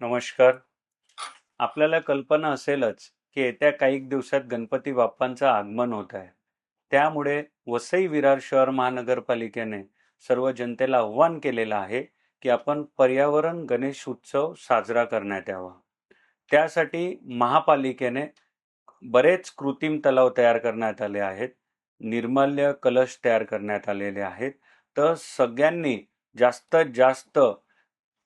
नमस्कार. आपल्याला कल्पना असेलच की येत्या काही दिवसात गणपती बाप्पांचं आगमन होत आहे. त्यामुळे वसई विरार शहर महानगरपालिकेने सर्व जनतेला आव्हान केलेलं आहे की आपण पर्यावरण गणेश उत्सव साजरा करण्यात यावा. त्यासाठी महापालिकेने बरेच कृत्रिम तलाव तयार करण्यात आले आहेत. निर्माल्य कलश तयार करण्यात आलेले आहेत. तर सगळ्यांनी जास्तीत जास्त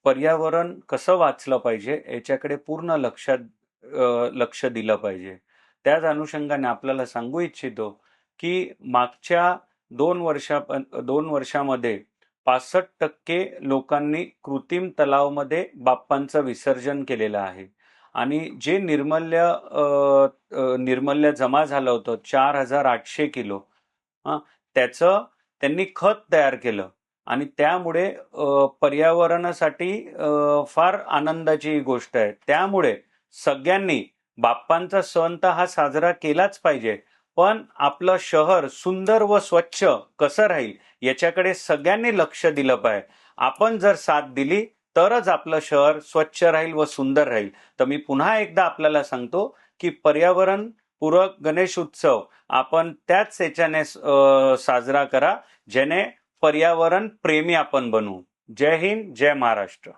पर्यावरण कसं वाचलं पाहिजे याच्याकडे पूर्ण लक्षात लक्ष दिलं पाहिजे. त्याच अनुषंगाने आपल्याला सांगू इच्छितो की मागच्या दोन वर्षा दोन वर्षामध्ये पासष्ट टक्के लोकांनी कृत्रिम तलावमध्ये बाप्पांचं विसर्जन केलेलं आहे. आणि जे निर्मल्य निर्मल्य जमा झालं होतं चार हजार आठशे किलो हां त्याचं त्यांनी खत तयार केलं. आणि त्यामुळे पर्यावरणासाठी फार आनंदाची गोष्ट आहे. त्यामुळे सगळ्यांनी बाप्पांचा सण तर हा साजरा केलाच पाहिजे पण आपलं शहर सुंदर व स्वच्छ कसं राहील याच्याकडे सगळ्यांनी लक्ष दिलं पाहिजे. आपण जर साथ दिली तरच आपलं शहर स्वच्छ राहील व सुंदर राहील. तर मी पुन्हा एकदा आपल्याला सांगतो की पर्यावरण पूरक गणेश उत्सव आपण त्याच याच्याने साजरा करा जेणे पर्यावरण प्रेमी आपण बनू. जय हिंद जय महाराष्ट्र.